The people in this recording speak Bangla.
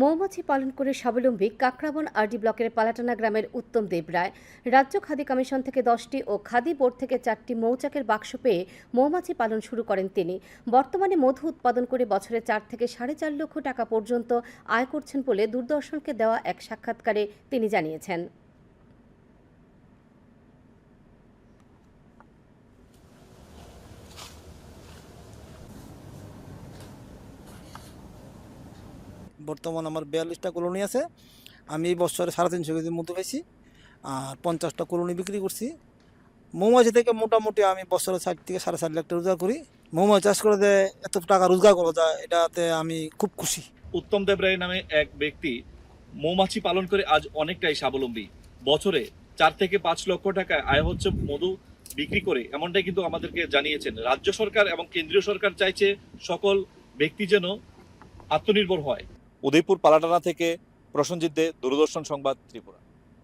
মৌমাছি পালন করে স্বাবলম্বী কাকরাবন আরডি ব্লকের পালাটানা গ্রামের উত্তম দেব রায়। রাজ্য খাদি কমিশন থেকে দশটি ও খাদি বোর্ড থেকে চারটি মৌচাকের বাক্স পেয়ে মৌমাছি পালন শুরু করেন তিনি। বর্তমানে মধু উৎপাদন করে বছরে চার থেকে সাড়ে চার লক্ষ টাকা পর্যন্ত আয় করছেন বলে দূরদর্শনকে দেওয়া এক সাক্ষাৎকারে তিনি জানিয়েছেন। বর্তমান আমার বিয়াল্লিশটা কলোনি আছে। আমি এই বছরে সাড়ে তিনশো কেজির মতো পাইছি আর পঞ্চাশটা কলোনি বিক্রি করছি। মৌমাছি থেকে মোটামুটি আমি বছরে ষাট থেকে সাড়ে ষাট লাখ টাকা রোজগার করি। মৌমাছি চাষ করে যে এত টাকা রোজগার করা যায়, এটাতে আমি খুব খুশি। উত্তম দেব রায় নামে এক ব্যক্তি মৌমাছি পালন করে আজ অনেকটাই স্বাবলম্বী। বছরে চার থেকে পাঁচ লক্ষ টাকা আয় হচ্ছে মধু বিক্রি করে, এমনটাই কিন্তু আমাদেরকে জানিয়েছেন। রাজ্য সরকার এবং কেন্দ্রীয় সরকার চাইছে সকল ব্যক্তি যেন আত্মনির্ভর হয়। উদয়পুর পালাটানা থেকে প্রসঞ্জিত দে দূরদর্শন সংবাদ ত্রিপুরা।